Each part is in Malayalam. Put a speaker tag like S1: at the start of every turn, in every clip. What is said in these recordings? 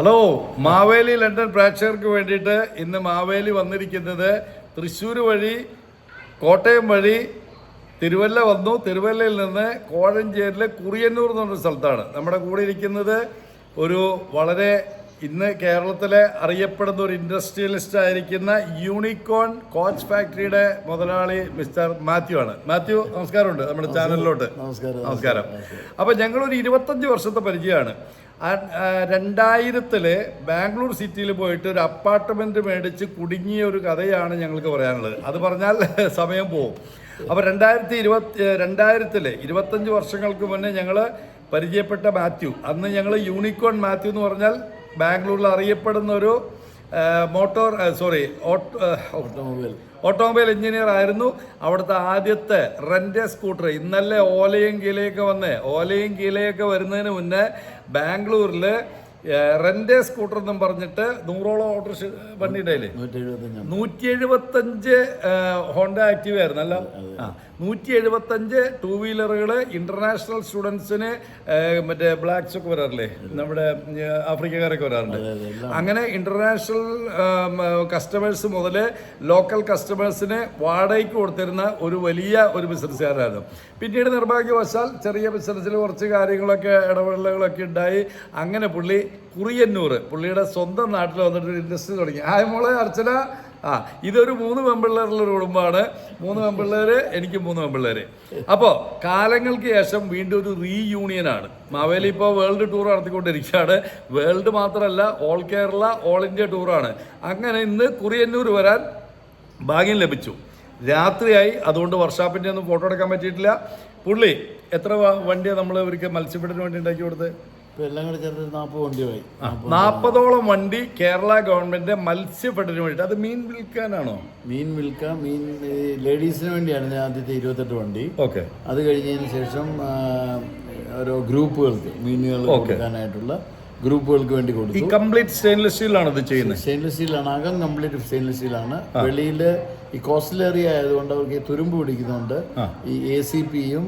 S1: ഹലോ മാവേലി ലണ്ടൻ പ്രേക്ഷകർക്ക് വേണ്ടിയിട്ട് ഇന്ന് മാവേലി വന്നിരിക്കുന്നത് തൃശ്ശൂർ വഴി കോട്ടയം വഴി തിരുവല്ല വന്നു. തിരുവല്ലയിൽ നിന്ന് കോഴഞ്ചേരിയിലെ കുറിയന്നൂർ എന്ന് പറഞ്ഞ സ്ഥലത്താണ്. നമ്മുടെ കൂടെ ഇരിക്കുന്നത് ഒരു വളരെ ഇന്ന് കേരളത്തിലെ അറിയപ്പെടുന്ന ഒരു ഇൻഡസ്ട്രിയലിസ്റ്റ് ആയിരിക്കുന്ന യൂണിക്കോൺ കോച്ച് ഫാക്ടറിയുടെ മുതലാളി മിസ്റ്റർ മാത്യു ആണ്. മാത്യു നമസ്കാരമുണ്ട് നമ്മുടെ ചാനലിലോട്ട്.
S2: നമസ്കാരം.
S1: നമസ്കാരം. അപ്പോൾ ഞങ്ങളൊരു ഇരുപത്തഞ്ച് വർഷത്തെ പരിചയമാണ്. ആ- രണ്ടായിരത്തിൽ ബാംഗ്ലൂർ സിറ്റിയിൽ പോയിട്ട് ഒരു അപ്പാർട്ട്മെന്റ് മേടിച്ച് കുടുങ്ങിയ ഒരു കഥയാണ് ഞങ്ങൾക്ക് പറയാനുള്ളത്. അത് പറഞ്ഞാൽ സമയം പോവും. അപ്പോൾ രണ്ടായിരത്തി ഇരുപത്തി രണ്ടായിരത്തിൽ ഇരുപത്തഞ്ച് വർഷങ്ങൾക്ക് മുന്നേ ഞങ്ങൾ പരിചയപ്പെട്ട മാത്യു. അന്ന് ഞങ്ങൾ യൂണിക്കോൺ മാത്യു എന്ന് പറഞ്ഞാൽ ബാംഗ്ലൂരിൽ അറിയപ്പെടുന്ന ഒരു motor sorry auto
S2: automobile.
S1: Automobile engineer ആയിരുന്നു. അവിടുത്തെ ആദ്യത്തെ റെന്റ് സ്കൂട്ടർ. ഇന്നലെ ഓലയും കീലയൊക്കെ വന്നേ. ഓലയും കീലയൊക്കെ വരുന്നതിന് മുന്നേ ബാംഗ്ലൂരിൽ റെന്റ് സ്കൂട്ടർ എന്നും പറഞ്ഞിട്ട് നൂറോളം ഓട്ടോ വണ്ടി ഉണ്ടായില്ലേ
S2: നൂറ്റി
S1: എഴുപത്തഞ്ച് ഹോണ്ട ആക്റ്റീവ് ആയിരുന്നു അല്ല? നൂറ്റി എഴുപത്തഞ്ച് ടൂ വീലറുകൾ ഇന്റർനാഷണൽ സ്റ്റുഡൻസിന് മറ്റേ ബ്ലാക്സ് ഒക്കെ വരാറില്ലേ നമ്മുടെ ആഫ്രിക്കക്കാരൊക്കെ വരാറുണ്ട്. അങ്ങനെ ഇന്റർനാഷണൽ കസ്റ്റമേഴ്സ് മുതൽ ലോക്കൽ കസ്റ്റമേഴ്സിന് വാടകയ്ക്ക് കൊടുത്തിരുന്ന ഒരു വലിയ ഒരു ബിസിനസ്സുകാരായിരുന്നു പിന്നീട് നിർഭാഗ്യവശാൽ ചെറിയ ബിസിനസ്സിൽ കുറച്ച് കാര്യങ്ങളൊക്കെ ഇടപെടലുകളൊക്കെ ഉണ്ടായി. അങ്ങനെ പുള്ളി കുറിയന്നൂർ. പുള്ളിയുടെ സ്വന്തം നാട്ടിൽ വന്നിട്ട് ഒരു ഇൻഡസ്ട്രി തുടങ്ങി. ആ മോളെ അർച്ചന. ആ ഇതൊരു മൂന്ന് പെമ്പിള്ളേരുള്ള ഒരു കുടുംബമാണ്. മൂന്ന് പെമ്പിള്ളേര് എനിക്ക് മൂന്ന് പെമ്പിള്ളേര് അപ്പോൾ കാലങ്ങൾക്ക് ശേഷം വീണ്ടും ഒരു റീയൂണിയനാണ് മാവേലി ഇപ്പോൾ വേൾഡ് ടൂർ നടത്തിക്കൊണ്ടിരിക്കുകയാണ്. വേൾഡ് മാത്രമല്ല ഓൾ കേരള ഓൾ ഇന്ത്യ ടൂറാണ്. അങ്ങനെ ഇന്ന് കുറിയന്നൂർ വരാൻ ഭാഗ്യം ലഭിച്ചു. രാത്രിയായി. അതുകൊണ്ട് വർഷാപ്പിന്റെ ഒന്നും ഫോട്ടോ എടുക്കാൻ പറ്റിയിട്ടില്ല. പുള്ളി എത്ര വണ്ടിയാണ് നമ്മൾ ഇവർക്ക് മത്സ്യബന്ധനത്തിന് വേണ്ടി ഉണ്ടാക്കി കൊടുത്തത്?
S2: ഇപ്പൊ എല്ലാം കൂടെ ചേർത്ത് നാൽപ്പത് വണ്ടിയായി
S1: നാൽപ്പതോളം വണ്ടി. കേരള ഗവൺമെന്റ് മത്സ്യഫെഡിന് വേണ്ടി അത് മീൻ വിൽക്കാനാണോ?
S2: മീൻ വിൽക്കാം മീൻ ലേഡീസിന് വേണ്ടിയാണ് ഞാൻ ആദ്യത്തെ ഇരുപത്തെട്ട് വണ്ടി.
S1: ഓക്കെ.
S2: അത് കഴിഞ്ഞതിന് ശേഷം ഓരോ ഗ്രൂപ്പുകൾക്ക് മീനുകൾ കൊടുക്കാനായിട്ടുള്ള ഗ്രൂപ്പുകൾക്ക് വേണ്ടി
S1: ഈ
S2: കൊടുത്തു
S1: കംപ്ലീറ്റ് സ്റ്റെയിൻലെസ് സ്റ്റീലാണ് ഇത് ചെയ്യുന്നത്.
S2: സ്റ്റെയിൻലെസ് സ്റ്റീലാണ് അകം കംപ്ലീറ്റ് സ്റ്റെയിൻലെസ് സ്റ്റീലാണ് വെളിയിൽ ഈ കോസ്റ്റൽ ഏരിയ ആയതുകൊണ്ട് അവർക്ക് ഈ തുരുമ്പ് പിടിക്കുന്നുണ്ട്. ഈ എ സി പിയും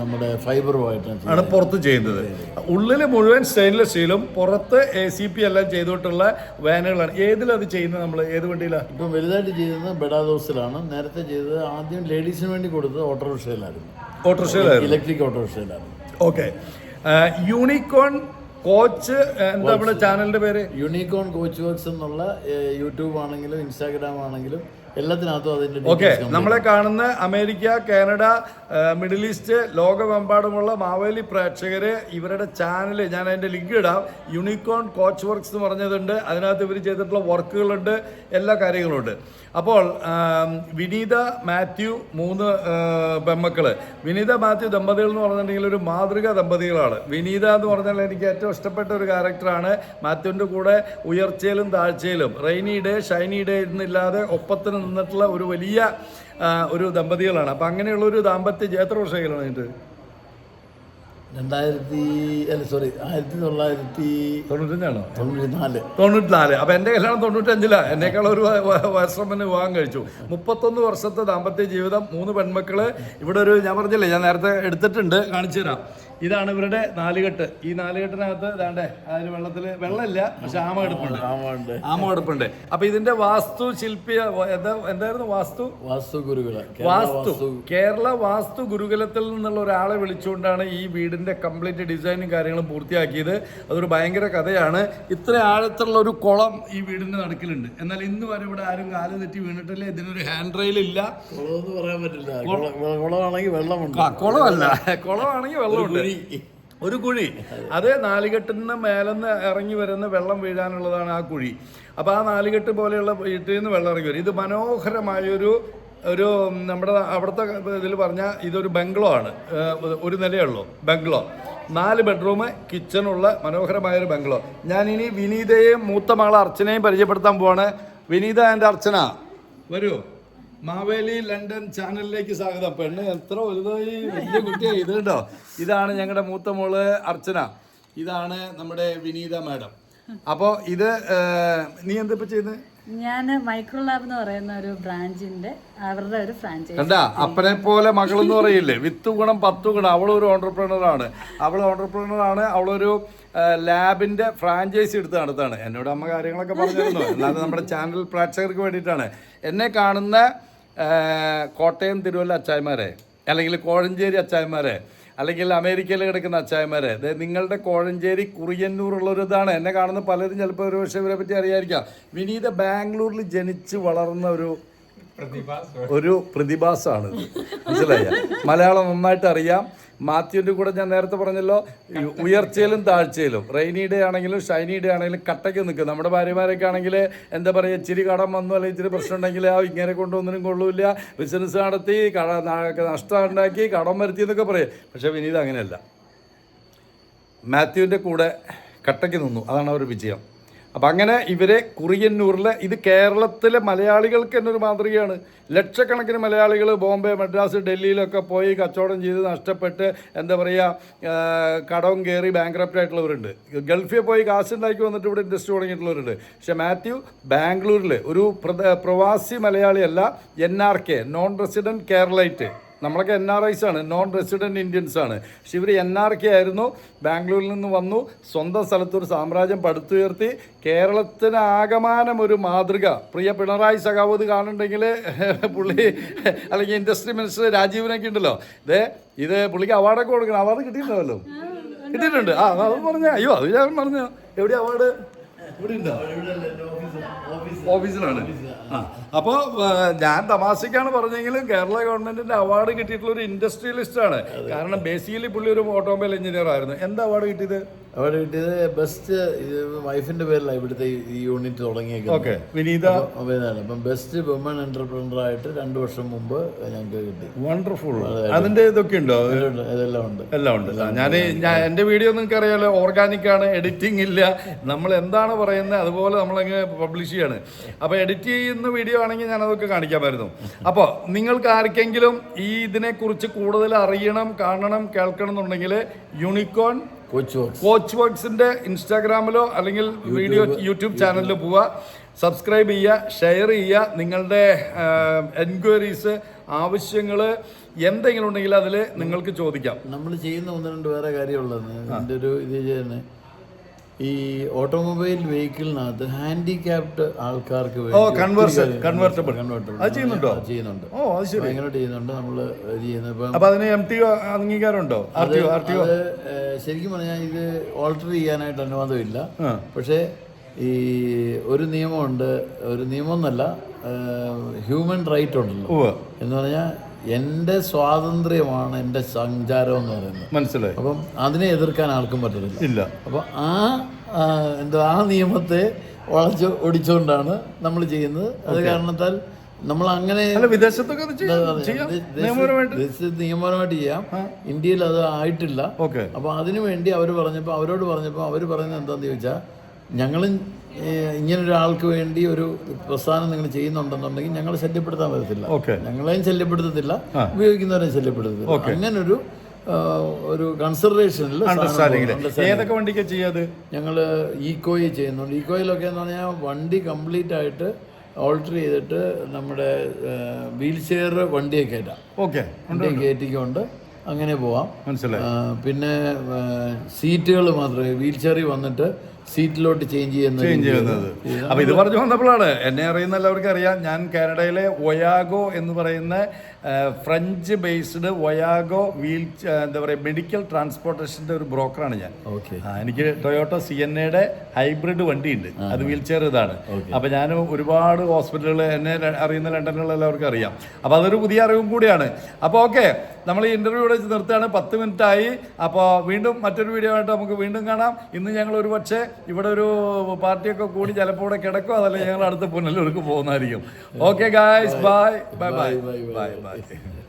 S2: നമ്മുടെ ഫൈബറുമായിട്ടാണ്.
S1: ആണ് പുറത്ത് ചെയ്യുന്നത്. ഉള്ളിൽ മുഴുവൻ സ്റ്റെയിൻലെസ് സ്റ്റീലും പുറത്ത് എ സി പി എല്ലാം ചെയ്തിട്ടുള്ള വാനുകളാണ്. ഏതിലത് ചെയ്യുന്നത് നമ്മൾ ഏത് വണ്ടിയിലാണ്
S2: ഇപ്പം വലുതായിട്ട് ചെയ്തത് ബെഡാദോസിലാണ്. നേരത്തെ ചെയ്തത് ആദ്യം ലേഡീസിന് വേണ്ടി കൊടുത്തത് ഓട്ടോറിക്ഷയിലായിരുന്നു.
S1: ഓട്ടോറിക്ഷയിലായിരുന്നു.
S2: ഇലക്ട്രിക് ഓട്ടോറിക്ഷയിലായിരുന്നു.
S1: ഓക്കെ. യൂണിക്കോൺ കോച്ച് എന്താ നമ്മുടെ ചാനലിന്റെ പേര്?
S2: യൂണിക്കോൺ കോച്ച് വർക്ക്സ് എന്നുള്ള യൂട്യൂബ് ആണെങ്കിലും ഇൻസ്റ്റാഗ്രാം ആണെങ്കിലും എല്ലാത്തിനകത്തും അതിന്റെ
S1: ഓക്കെ നമ്മളെ കാണുന്ന അമേരിക്ക കാനഡ മിഡിൽ ഈസ്റ്റ് ലോകമെമ്പാടുമുള്ള മാവേലി പ്രേക്ഷകര് ഇവരുടെ ചാനൽ ഞാൻ അതിന്റെ ലിങ്ക് ഇടാം. യൂണിക്കോൺ കോച്ച് വർക്ക്സ് എന്ന് പറഞ്ഞതുണ്ട്. അതിനകത്ത് ഇവർ ചെയ്തിട്ടുള്ള വർക്കുകളുണ്ട്. എല്ലാ കാര്യങ്ങളുണ്ട്. അപ്പോൾ വിനീത മാത്യു മൂന്ന് പെമ്മക്കൾ. വിനീത മാത്യു ദമ്പതികൾ എന്ന് പറഞ്ഞിട്ടുണ്ടെങ്കിൽ ഒരു മാതൃക ദമ്പതികളാണ്. വിനീത എന്ന് പറഞ്ഞാൽ എനിക്ക് ഏറ്റവും ഇഷ്ടപ്പെട്ട ഒരു ക്യാരക്ടറാണ്. മാത്യുവിന്റെ കൂടെ ഉയർച്ചയിലും താഴ്ചയിലും റെയിനി ഡേ ഷൈനി ഡേ എന്നില്ലാതെ ഒപ്പത്തിന് നിന്നിട്ടുള്ള ഒരു വലിയ ഒരു ദമ്പതികളാണ്. അപ്പം അങ്ങനെയുള്ള ഒരു ദാമ്പത്യ എത്ര വർഷമായിരുന്നു കഴിഞ്ഞിട്ട്
S2: രണ്ടായിരത്തി അല്ല സോറി ആയിരത്തി തൊള്ളായിരത്തി
S1: തൊണ്ണൂറ്റഞ്ചാണോ
S2: തൊണ്ണൂറ്റി നാല്
S1: തൊണ്ണൂറ്റിനാല്. അപ്പം എന്റെ കല്യാണം തൊണ്ണൂറ്റഞ്ചിലാണ് എന്നേക്കാൾ ഒരു വർഷം മുന്നേ വിവാഹം കഴിച്ചു. മുപ്പത്തൊന്ന് വർഷത്തെ ദാമ്പത്യ ജീവിതം മൂന്ന് പെൺമക്കൾ. ഇവിടെ ഒരു ഞാൻ പറഞ്ഞില്ലേ ഞാൻ നേരത്തെ എടുത്തിട്ടുണ്ട് കാണിച്ചു തരാം. ഇതാണ് ഇവരുടെ നാലുകെട്ട്. ഈ നാലുകെട്ടിനകത്ത് ഇതാണ്ടേ അതിന് വെള്ളത്തിൽ വെള്ളമില്ല പക്ഷെ ആമ എടുപ്പുണ്ട്
S2: ആമുണ്ട്
S1: ആമ എടുപ്പുണ്ട് അപ്പൊ ഇതിന്റെ വാസ്തു ശില്പി എന്താ എന്തായിരുന്നു വാസ്തു?
S2: വാസ്തു ഗുരുകുല.
S1: വാസ്തു. കേരള വാസ്തു ഗുരുകുലത്തിൽ നിന്നുള്ള ഒരാളെ വിളിച്ചുകൊണ്ടാണ് ഈ വീടിന്റെ കംപ്ലീറ്റ് ഡിസൈനും കാര്യങ്ങളും പൂർത്തിയാക്കിയത്. അതൊരു ഭയങ്കര കഥയാണ്. ഇത്ര ആഴത്തുള്ള ഒരു കുളം ഈ വീടിന്റെ നടക്കിലുണ്ട്. എന്നാൽ ഇന്ന് വരെ ഇവിടെ ആരും കാൽ തെറ്റി വീണിട്ടില്ല ഇതിനൊരു ഹാൻഡ് റെയിൽ ഇല്ല.
S2: എന്ന് പറയാൻ പറ്റില്ല. കുള- കുളമാണെങ്കിൽ വെള്ളമുണ്ട്.
S1: കുളമല്ല. കുളമാണെങ്കിൽ വെള്ളമുണ്ട്. ഒരു കുഴി. അത് നാലുകെട്ടിൽ നിന്ന് മേലെന്ന് ഇറങ്ങി വരുന്ന വെള്ളം വീഴാനുള്ളതാണ് ആ കുഴി. അപ്പോൾ ആ നാലുകെട്ട് പോലെയുള്ള വീട്ടിൽ നിന്ന് വെള്ളം ഇറങ്ങി വരും. ഇത് മനോഹരമായൊരു ഒരു നമ്മുടെ അവിടുത്തെ ഇതിൽ പറഞ്ഞാൽ ഇതൊരു ബംഗ്ലോ ആണ്. ഒരു നിലയുള്ളൂ ബംഗ്ലോ. നാല് ബെഡ്റൂം കിച്ചണുള്ള മനോഹരമായൊരു ബംഗ്ലോ. ഞാനിനി വിനീതയെയും മൂത്ത അർച്ചനയും പരിചയപ്പെടുത്താൻ പോവാണ്. വിനീത ആൻഡ് അർച്ചന വരൂ. മാവേലി ലണ്ടൻ ചാനലിലേക്ക് സ്വാഗതം. പെണ്ണ് എത്ര വലുതായി? വലിയ കുട്ടിയായി ഇത് കണ്ടോ? ഇതാണ് ഞങ്ങളുടെ മൂത്ത മോൾ അർച്ചന. ഇതാണ് നമ്മുടെ വിനീത മാഡം. അപ്പോൾ ഇത് നീ എന്താ ഇപ്പൊ ചെയ്യുന്നത്
S3: ഞാൻ മൈക്രോ ലാബ് എന്ന് പറയുന്ന ഒരു ബ്രാഞ്ചിന്റെ അവരുടെ ഒരു ഫ്രാഞ്ചൈസ്
S1: കണ്ടാ? അപ്പനെ പോലെ മകൾ എന്ന് പറയില്ലേ? വിത്ത് ഗുണം പത്ത് ഗുണം. അവളൊരു ഓണ്ടർപ്രണർ ആണ്. അവൾ ഓണ്ടർപ്രണർ ആണ്. അവളൊരു ലാബിന്റെ ഫ്രാഞ്ചൈസി എടുത്ത് നടത്താണ്. എന്നോട് അമ്മ കാര്യങ്ങളൊക്കെ പറഞ്ഞിരുന്നു. എന്നാലും നമ്മുടെ ചാനൽ പ്രേക്ഷകർക്ക് വേണ്ടിയിട്ടാണ്. എന്നെ കാണുന്ന കോട്ടയം തിരുവല്ല അച്ചായന്മാരെ അല്ലെങ്കിൽ കോഴഞ്ചേരി അച്ചായന്മാരെ അല്ലെങ്കിൽ അമേരിക്കയിൽ കിടക്കുന്ന അച്ചായന്മാരെ. നിങ്ങളുടെ കോഴഞ്ചേരി കുറിയന്നൂറുള്ളൊരു ഇതാണ് എന്നെ കാണുന്ന പലരും ചിലപ്പോൾ ഒരു പക്ഷേ ഇവരെ പറ്റി അറിയാമായിരിക്കാം വിനീത ബാംഗ്ലൂരിൽ ജനിച്ച് വളർന്ന ഒരു ഒരു പ്രതിഭാസമാണ് മനസ്സിലായ? മലയാളം നന്നായിട്ട് അറിയാം. മാത്യുവിന്റെ കൂടെ ഞാൻ നേരത്തെ പറഞ്ഞല്ലോ ഉയർച്ചയിലും താഴ്ചയിലും റെയിനി ഡേ ആണെങ്കിലും ഷൈനി ഡേ ആണെങ്കിലും കട്ടയ്ക്ക് നിൽക്കും. നമ്മുടെ ഭാര്യമാരൊക്കെ ആണെങ്കിൽ എന്താ പറയുക ഇച്ചിരി കടം വന്നു അല്ലെങ്കിൽ ഇച്ചിരി പ്രശ്നം ഉണ്ടെങ്കിൽ ആ ഇങ്ങനെ കൊണ്ടൊന്നിനും കൊള്ളൂല്ല. ബിസിനസ് നടത്തി കട നഷ്ടം ഉണ്ടാക്കി കടം വരുത്തി എന്നൊക്കെ പറയും. പക്ഷേ വിനീത് അങ്ങനെയല്ല. മാത്യുവിന്റെ കൂടെ കട്ടയ്ക്ക് നിന്നു. അതാണ് അവർ വിജയം. അപ്പം അങ്ങനെ ഇവരെ കുറിയന്നൂരിൽ ഇത് കേരളത്തിലെ മലയാളികൾക്ക് തന്നെ ഒരു മാതൃകയാണ്. ലക്ഷക്കണക്കിന് മലയാളികൾ ബോംബെ മദ്രാസ് ഡൽഹിയിലൊക്കെ പോയി കച്ചവടം ചെയ്ത് നഷ്ടപ്പെട്ട് എന്താ പറയുക കടവും കയറി ബാങ്ക്രപ്റ്റ് ആയിട്ടുള്ളവരുണ്ട്. ഗൾഫിൽ പോയി കാശുണ്ടാക്കി വന്നിട്ട് ഇവിടെ ഇൻഡസ്ട്രി തുടങ്ങിയിട്ടുള്ളവരുണ്ട്. പക്ഷേ മാത്യു ബാംഗ്ലൂരിൽ ഒരു പ്രവാസി മലയാളിയല്ല N R K non resident Keralite നമ്മളൊക്കെ എൻ ആർ ഐസ് ആണ് നോൺ റെസിഡന്റ് ഇന്ത്യൻസ് ആണ്. പക്ഷെ ഇവർ എൻ ആർ കെ ആയിരുന്നു ബാംഗ്ലൂരിൽ നിന്ന് വന്നു സ്വന്തം സ്ഥലത്തൊരു സാമ്രാജ്യം പടുത്തുയർത്തി കേരളത്തിന് ആകമാനം ഒരു മാതൃക. പ്രിയ പിണറായി സഖാവത് കാണുന്നുണ്ടെങ്കിൽ പുള്ളി അല്ലെങ്കിൽ ഇൻഡസ്ട്രി മിനിസ്റ്റർ രാജീവനൊക്കെ ഉണ്ടല്ലോ. ഇതേ ഇത് പുള്ളിക്ക് അവാർഡൊക്കെ കൊടുക്കണം. അവാർഡ് കിട്ടിയിട്ടുണ്ടല്ലോ കിട്ടിയിട്ടുണ്ട്. ആ അത് പറഞ്ഞ. അയ്യോ അത് ഞാൻ പറഞ്ഞു. എവിടെ അവാർഡ് ഇവിടെ ഉണ്ടോ ഓഫീസിലാണ്. ആ അപ്പോൾ ഞാൻ തമാശക്കാണ് പറഞ്ഞെങ്കിലും കേരള ഗവൺമെന്റിന്റെ അവാർഡ് കിട്ടിയിട്ടുള്ള ഒരു ഇൻഡസ്ട്രിയലിസ്റ്റ് ആണ് കാരണം ബേസിക്കലി പുള്ളി ഒരു ഓട്ടോമൊബൈൽ എഞ്ചിനീയർ ആയിരുന്നു. എന്താ അവാർഡ് കിട്ടിയത്?
S2: അവിടെ കിട്ടിയത് ബെസ്റ്റ് വൈഫിന്റെ പേരിലാണ് ഇവിടുത്തെ ഈ- യൂണിറ്റ് തുടങ്ങിയേക്കുന്നത്.
S1: ഓക്കെ വിനീത
S2: അപ്പം ബെസ്റ്റ് വുമൺ എന്റർപ്രണർ ആയിട്ട് രണ്ട് വർഷം മുമ്പ് ഞങ്ങൾക്ക് കിട്ടി.
S1: വണ്ടർഫുൾ അതിന്റെ ഇതൊക്കെ ഉണ്ടോ?
S2: എല്ലാം ഇതെല്ലാം ഉണ്ട്.
S1: എല്ലാം ഉണ്ട്. ഞാൻ എന്റെ വീഡിയോ നിങ്ങൾക്ക് അറിയാലോ ഓർഗാനിക് ആണ് എഡിറ്റിംഗ് ഇല്ല. നമ്മൾ എന്താണ് പറയുന്നത്? അതുപോലെ നമ്മളങ്ങ് പബ്ലിഷ് ചെയ്യാണ്. അപ്പൊ എഡിറ്റ് ചെയ്യുന്ന വീഡിയോ ആണെങ്കിൽ ഞാൻ അതൊക്കെ കാണിക്കാമായിരുന്നു. അപ്പോൾ നിങ്ങൾക്ക് ആർക്കെങ്കിലും ഈ ഇതിനെക്കുറിച്ച് കൂടുതൽ അറിയണം കാണണം കേൾക്കണം എന്നുണ്ടെങ്കിൽ യൂണിക്കോൺ
S2: കോച്ച് വർക്ക്സ്
S1: കോച്ച് വർക്സിന്റെ ഇൻസ്റ്റാഗ്രാമിലോ അല്ലെങ്കിൽ വീഡിയോ യൂട്യൂബ് ചാനലിലോ പോവുക സബ്സ്ക്രൈബ് ചെയ്യുക ഷെയർ ചെയ്യുക നിങ്ങളുടെ എൻക്വയറീസ് ആവശ്യങ്ങൾ എന്തെങ്കിലും ഉണ്ടെങ്കിൽ അതിൽ നിങ്ങൾക്ക് ചോദിക്കാം.
S2: നമ്മൾ ചെയ്യുന്ന ഒന്ന് രണ്ട് വേറെ കാര്യമുള്ളത് എന്റെ ഒരു ഇത് ചെയ്യുന്നത്. ഈ ഓട്ടോമൊബൈൽ വെഹിക്കിളിനകത്ത് ഹാൻഡിക്യാപ്ഡ് ആൾക്കാർക്ക്
S1: കൺവേർട്ടബിൾ
S2: കൺവേർട്ടബിൾ
S1: അത് ചെയ്യുന്നുണ്ടോ?
S2: ചെയ്യുന്നുണ്ട്.
S1: ഓ അത് ശരി.
S2: ഭയങ്കരമായിട്ട് ചെയ്യുന്നുണ്ട്. നമ്മൾ ചെയ്യുന്നത്
S1: അതിന് എം ടി അംഗീകാരമുണ്ടോ?
S2: ശരിക്കും പറഞ്ഞാൽ ഇത് ഓൾട്ടർ ചെയ്യാനായിട്ട് അനുവാദമില്ല. പക്ഷേ ഈ ഒരു നിയമമുണ്ട്. ഒരു നിയമം എന്നല്ല ഹ്യൂമൻ റൈറ്റ് ഉണ്ടല്ലോ. എന്ന് പറഞ്ഞാൽ എന്റെ സ്വാതന്ത്ര്യമാണ് എന്റെ സഞ്ചാരം എന്ന് പറയുന്നത്.
S1: മനസ്സിലായി.
S2: അപ്പം അതിനെ എതിർക്കാൻ ആർക്കും പറ്റത്തില്ല.
S1: ഇല്ല.
S2: അപ്പോൾ ആ എന്തോ ആ നിയമത്തെ വളച്ച് ഒടിച്ചുകൊണ്ടാണ് നമ്മൾ ചെയ്യുന്നത്. അത് കാരണത്താൽ നമ്മൾ അങ്ങനെ
S1: വിദേശത്തൊക്കെ നിയമപരമായിട്ട്.
S2: ചെയ്യാം. ഇന്ത്യയിൽ അത് ആയിട്ടില്ല. അപ്പൊ അതിനു വേണ്ടി അവർ പറഞ്ഞപ്പോ അവരോട് പറഞ്ഞപ്പോ അവർ പറയുന്നത് എന്താന്ന് ചോദിച്ചാൽ ഞങ്ങളും ഏഹ്, ഇങ്ങനൊരാൾക്ക് വേണ്ടി ഒരു പ്രസ്ഥാനം നിങ്ങൾ ചെയ്യുന്നുണ്ടെന്നുണ്ടെങ്കിൽ ഞങ്ങൾ ശല്യപ്പെടുത്താൻ പറ്റത്തില്ല.
S1: ഓക്കെ.
S2: ഞങ്ങളെയും ശല്യപ്പെടുത്തത്തില്ല ഉപയോഗിക്കുന്നവരെയും ശല്യപ്പെടുത്തത്തില്ല. അങ്ങനൊരു ഒരു കൺസിഡറേഷനിൽ
S1: ഏതൊക്കെ വണ്ടിക്ക് ചെയ്യാത്?
S2: ഞങ്ങൾ ഈക്കോയിൽ ചെയ്യുന്നുണ്ട്. ഈക്കോയിലൊക്കെ എന്ന് പറഞ്ഞാൽ വണ്ടി കംപ്ലീറ്റ് ആയിട്ട് ഓൾട്ടർ ചെയ്തിട്ട് നമ്മുടെ വീൽ ചെയർ വണ്ടിയെ കയറ്റാം.
S1: ഓക്കെ.
S2: വണ്ടിയെ കയറ്റിക്കൊണ്ട് അങ്ങനെ പോവാം.
S1: മനസ്സിലായി.
S2: പിന്നെ സീറ്റുകൾ മാത്രമേ വീൽ ചെയറിൽ വന്നിട്ട് സീറ്റിലോട്ട് ചേഞ്ച് ചെയ്യുന്നത്
S1: ചേഞ്ച് ചെയ്യുന്നത്. അപ്പൊ ഇത് പറഞ്ഞു വന്നപ്പോഴാണ്. എന്നെ അറിയുന്ന എല്ലാവർക്കും അറിയാം. ഞാൻ കാനഡയിലെ ഒയാഗോ എന്ന് പറയുന്ന ഫ്രഞ്ച് ബേസ്ഡ് ഒയാഗോ വീൽ എന്താ പറയുക മെഡിക്കൽ ട്രാൻസ്പോർട്ടേഷന്റെ ഒരു ബ്രോക്കറാണ് ഞാൻ.
S2: ഓക്കെ
S1: എനിക്ക് ടൊയോട്ടോ സി എൻ എയുടെ ഹൈബ്രിഡ് വണ്ടിയുണ്ട്. അത് വീൽ ചെയർ ഇതാണ്. അപ്പൊ ഞാൻ ഒരുപാട് ഹോസ്പിറ്റലുകൾ എന്നെ അറിയുന്ന ലണ്ടനിലുള്ള എല്ലാവർക്കും അറിയാം. അപ്പൊ അതൊരു പുതിയ അറിവും കൂടിയാണ്. അപ്പോൾ ഓക്കെ നമ്മൾ ഈ ഇന്റർവ്യൂ ഇവിടെ വെച്ച് നിർത്താണ് പത്ത് മിനിറ്റ് ആയി. അപ്പോൾ വീണ്ടും മറ്റൊരു വീഡിയോ ആയിട്ട് നമുക്ക് വീണ്ടും കാണാം. ഇന്ന് ഞങ്ങൾ ഒരു പക്ഷേ ഇവിടെ ഒരു പാർട്ടിയൊക്കെ കൂടി ചിലപ്പോൾ ഇവിടെ കിടക്കും. അതല്ല ഞങ്ങൾ അടുത്ത പുനലൂർക്ക് പോകുന്നതായിരിക്കും. Okay guys bye bye bye bye bye